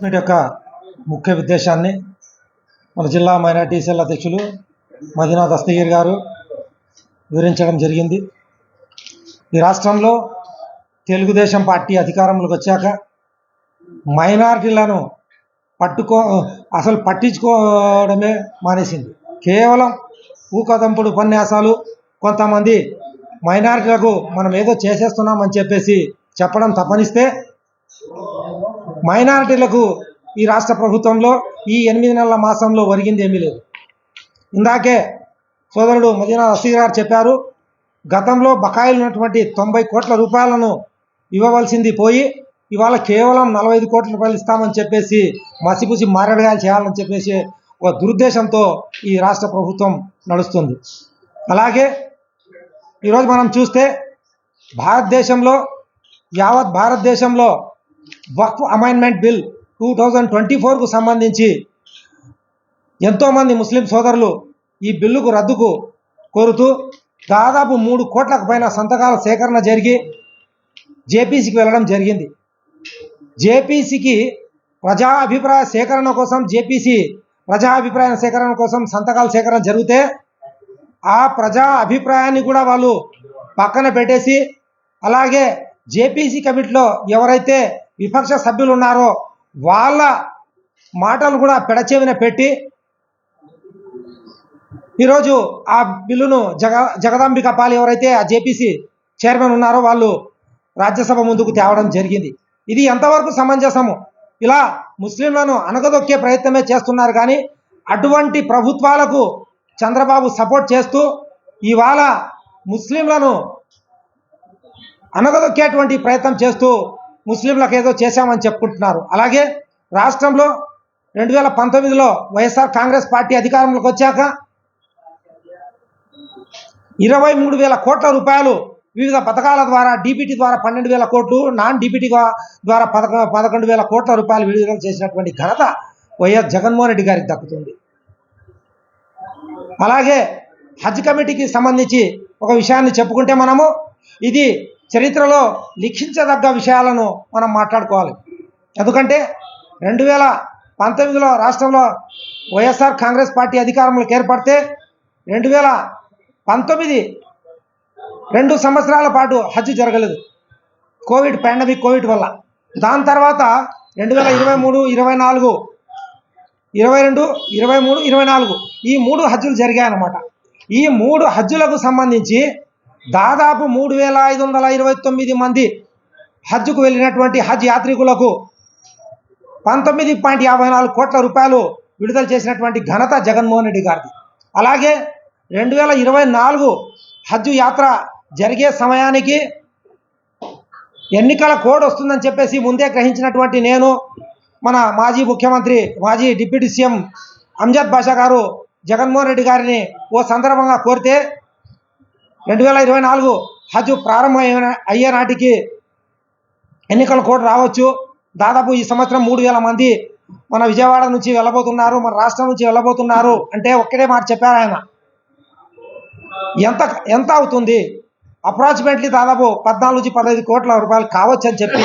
Meet యొక్క ముఖ్య ఉద్దేశాన్ని మన జిల్లా మైనార్టీ సెల్ అధ్యక్షులు మదీనా అస్తగిరి గారు వివరించడం జరిగింది. ఈ రాష్ట్రంలో తెలుగుదేశం పార్టీ అధికారంలోకి వచ్చాక మైనారిటీలను పట్టుకో అసలు పట్టించుకోవడమే మానేసింది. కేవలం ఊకదంపుడు ఉపన్యాసాలు కొంతమంది మైనారిటీలకు మనం ఏదో చేసేస్తున్నామని చెప్పేసి చెప్పడం తప్పనిస్తే మైనారిటీలకు ఈ రాష్ట్ర ప్రభుత్వంలో ఈ ఎనిమిది నెలల మాసంలో ఒరిగింది ఏమీ లేదు. ఇందాకే సోదరుడు మదీనా రసీద్ గారు చెప్పారు గతంలో బకాయిలు ఉన్నటువంటి తొంభై కోట్ల రూపాయలను ఇవ్వవలసింది పోయి ఇవాళ కేవలం నలభై ఐదు కోట్ల రూపాయలు ఇస్తామని చెప్పేసి మసిపుసి మారడగాయలు చేయాలని చెప్పేసి ఒక దురుద్దేశంతో ఈ రాష్ట్ర ప్రభుత్వం నడుస్తుంది. అలాగే ఈరోజు మనం చూస్తే భారతదేశంలో యావత్ భారతదేశంలో Waqf amendment bill two thousand twenty ఫోర్కు సంబంధించి ఎంతోమంది ముస్లిం సోదరులు ఈ బిల్లుకు రద్దుకు కోరుతూ దాదాపు మూడు కోట్లకు పైన సంతకాల సేకరణ జరిగి జేపీసీకి వెళ్ళడం జరిగింది. జేపీసీకి ప్రజా అభిప్రాయ సేకరణ కోసం జేపీసీ ప్రజా అభిప్రాయ సేకరణ కోసం సంతకాల సేకరణ జరిగితే ఆ ప్రజా అభిప్రాయాన్ని కూడా వాళ్ళు పక్కన పెట్టేసి అలాగే జేపీసీ కమిటీలో ఎవరైతే విపక్ష సభ్యులు ఉన్నారో వాళ్ళ మాటలు కూడా పెడచెవిన పెట్టి ఈరోజు ఆ బిల్లును జగ జగదాంబిక పాల్ ఎవరైతే ఆ జేపీసీ చైర్మన్ ఉన్నారో వాళ్ళు రాజ్యసభ ముందుకు తేవడం జరిగింది. ఇది ఎంతవరకు సమంజసము? ఇలా ముస్లింలను అనగదొక్కే ప్రయత్నమే చేస్తున్నారు కానీ అటువంటి ప్రభుత్వాలకు చంద్రబాబు సపోర్ట్ చేస్తూ ఇవాళ ముస్లింలను అనగదొక్కేటువంటి ప్రయత్నం చేస్తూ ముస్లింలకు ఏదో చేశామని చెప్పుకుంటున్నారు. అలాగే రాష్ట్రంలో రెండు వేల పంతొమ్మిదిలో వైఎస్ఆర్ కాంగ్రెస్ పార్టీ అధికారంలోకి వచ్చాక ఇరవై మూడు వేల కోట్ల రూపాయలు వివిధ పథకాల ద్వారా డీబీటీ ద్వారా పన్నెండు వేల కోట్లు నాన్ డీబీటీ ద్వారా పదకొ పదకొండు వేల కోట్ల రూపాయలు విడుదల చేసినటువంటి ఘనత వైఎస్ జగన్మోహన్ రెడ్డి గారికి దక్కుతుంది. అలాగే హజ్ కమిటీకి సంబంధించి ఒక విషయాన్ని చెప్పుకుంటే మనము ఇది చరిత్రలో లిఖించదగ్గ విషయాలను మనం మాట్లాడుకోవాలి. ఎందుకంటే రెండు వేల పంతొమ్మిదిలో రాష్ట్రంలో వైఎస్ఆర్ కాంగ్రెస్ పార్టీ అధికారంలోకి ఏర్పడితే రెండు వేల పంతొమ్మిది రెండు సంవత్సరాల పాటు హజ్ జరగలేదు. కోవిడ్ పాండమిక్ కోవిడ్ వల్ల. దాని తర్వాత రెండు వేల ఇరవై మూడు ఇరవై నాలుగు ఇరవై రెండు ఇరవై మూడు ఇరవై నాలుగు ఈ మూడు హజ్జులు జరిగాయన్నమాట. ఈ మూడు హజ్జులకు సంబంధించి దాదాపు మూడు వేల ఐదు వందల ఇరవై తొమ్మిది మంది హజ్జుకు వెళ్ళినటువంటి హజ్ యాత్రికులకు పంతొమ్మిది పాయింట్ యాభై నాలుగు కోట్ల రూపాయలు విడుదల చేసినటువంటి ఘనత జగన్మోహన్ రెడ్డి గారిది. అలాగే రెండు వేల ఇరవై నాలుగు హజ్జు యాత్ర జరిగే సమయానికి ఎన్నికల కోడ్ వస్తుందని చెప్పేసి ముందే గ్రహించినటువంటి నేను మన మాజీ ముఖ్యమంత్రి మాజీ డిప్యూటీ సీఎం అంజద్ బాషా గారు జగన్మోహన్ రెడ్డి గారిని ఓ సందర్భంగా కోరితే రెండు వేల ఇరవై నాలుగు హజ్ ప్రారంభం అయిన- అయ్యే నాటికి ఎన్నికలు కూడా రావచ్చు. దాదాపు ఈ సంవత్సరం మూడు వేల మంది మన విజయవాడ నుంచి వెళ్ళబోతున్నారు మన రాష్ట్రం నుంచి వెళ్ళబోతున్నారు అంటే ఒక్కటే మాట చెప్పారు ఆయన. ఎంత ఎంత అవుతుంది? అప్రాక్సిమేట్లీ దాదాపు పద్నాలుగు నుంచి పదహైదు కోట్ల రూపాయలు కావచ్చు అని చెప్పి